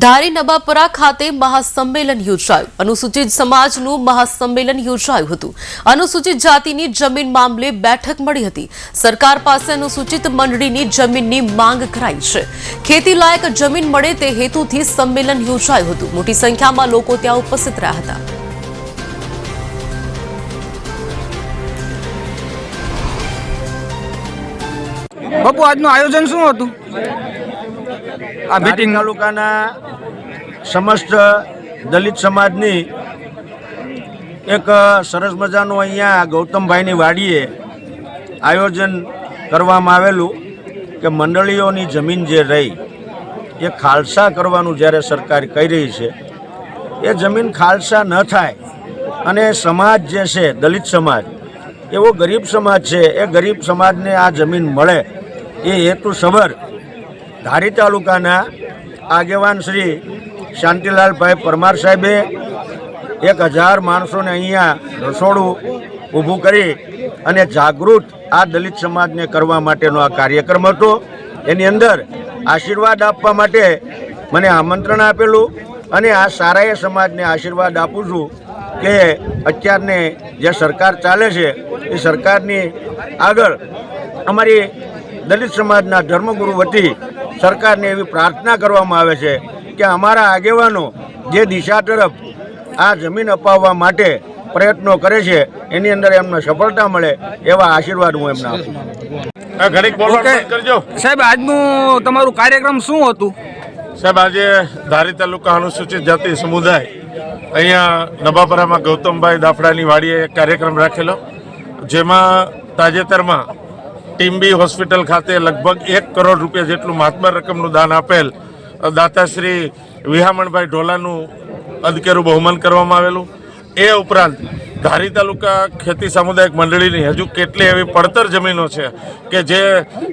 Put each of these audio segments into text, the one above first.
ધારી નબાપરા ખાતે મહાસંમેલન યોજાયું. અનુસૂચિત સમાજનું મહાસંમેલન યોજાયું હતું. અનુસૂચિત જાતિની જમીન મામલે બેઠક મળી હતી. સરકાર પાસે અનુસૂચિત મંડળીની જમીનની માંગ કરાઈ છે. ખેતી લાયક જમીન મળે તે હેતુથી સંમેલન યોજાયું હતું. મોટી સંખ્યામાં લોકો ત્યાં ઉપસ્થિત રહ્યા હતા. બાપુ, આજનું આયોજન શું હતું? આ મીટિંગ તાલુકાના સમસ્ત દલિત સમાજની એક સરસ મજાનું અહીંયા ગૌતમભાઈની વાડીએ આયોજન કરવામાં આવેલું કે મંડળીઓની જમીન જે રહી, એ ખાલસા કરવાનું જ્યારે સરકાર કહી રહી છે, એ જમીન ખાલસા ન થાય અને સમાજ જે છે, દલિત સમાજ, એવો ગરીબ સમાજ છે, એ ગરીબ સમાજને આ જમીન મળે, એ હેતુસભર ધારી તાલુકાના આગેવાન શ્રી શાંતિલાલભાઈ પરમાર સાહેબે એક હજાર માણસોને અહીંયા રસોડું ઊભું કરી અને જાગૃત આ દલિત સમાજને કરવા માટેનો આ કાર્યક્રમ હતો. એની અંદર આશીર્વાદ આપવા માટે મને આમંત્રણ આપેલું અને આ સારાએ સમાજને આશીર્વાદ આપું છું કે અત્યારને જે સરકાર ચાલે છે, એ સરકારની આગળ અમારી દલિત સમાજના ધર્મગુરુ વતી સરકારને એવી પ્રાર્થના કરવામાં આવે છે કે અમારા આગેવાનો જે દિશા તરફ આ જમીન અપાવવા માટે પ્રયત્નો કરે છે એની અંદર એમને સફળતા મળે એવા આશીર્વાદ હું એમને આપું. સાહેબ આજનું તમારું કાર્યક્રમ શું હતું? સાહેબ આજે ધારી તાલુકા અનુસૂચિત જાતિ સમુદાય અહીંયા નબાપરામાં ગૌતમભાઈ દાફડાની વાડીએ એક કાર્યક્રમ રાખેલો જેમાં તાજેતરમાં ટીમ્બી હોસ્પિટલ ખાતે લગભગ એક કરોડ રૂપિયા જેટલું મહાત્મા રકમનું દાન આપેલ દાતાશ્રી વિહામણભાઈ ઢોલાનું અદકેરું બહુમાન કરવામાં આવેલું. એ ઉપરાંત ધારી તાલુકા ખેતી સામુદાયિક મંડળીની હજુ કેટલી એવી પડતર જમીનો છે કે જે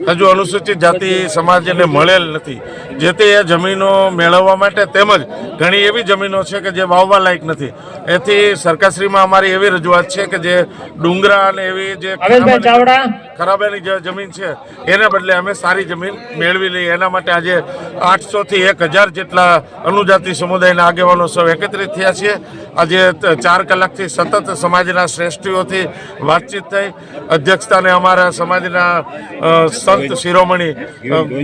હજુ અનુસૂચિત જાતિ સમાજને મળેલ નથી. જેથી એ જમીનો મેળવવા માટે તેમજ ઘણી એવી જમીનો છે કે જે વાવવા લાયક નથી. એથી સરકારશ્રીમાં અમારી એવી રજૂઆત છે કે જે ડુંગરા અને એવી જે ખરાબેની જે જમીન છે એના બદલે અમે સારી જમીન મેળવી લઈએ. એના માટે આજે આઠસોથી એક હજાર જેટલા અનુજાતિ સમુદાયના આગેવાનો સૌ એકત્રિત થયા છીએ. આજે ચાર કલાકથી સતત સમાજના શ્રેષ્ઠીઓથી વાતચીત થઈ. અધ્યક્ષતાને અમારા સમાજના સંત શિરોમણી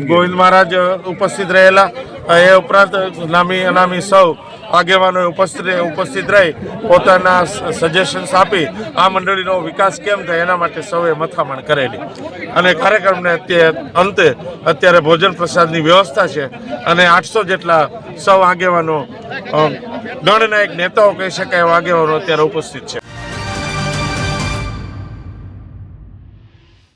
ગોવિંદ મહારાજ ઉપસ્થિત રહેલા. એ ઉપરાંત નામી અનામી સૌ આગેવાનોએ ઉપસ્થિત ઉપસ્થિત રહી, પોતાના સજેશન્સ આપી, આ મંડળીનો વિકાસ કેમ થાય એના માટે સૌએ મથામણ કરેલી. અને કાર્યક્રમને અંતે અત્યારે ભોજન પ્રસાદની વ્યવસ્થા છે અને આઠસો જેટલા સૌ આગેવાનો ગણના ગણનાયક નેતાઓ કહી શકાય એવા આગેવાનો અત્યારે ઉપસ્થિત છે.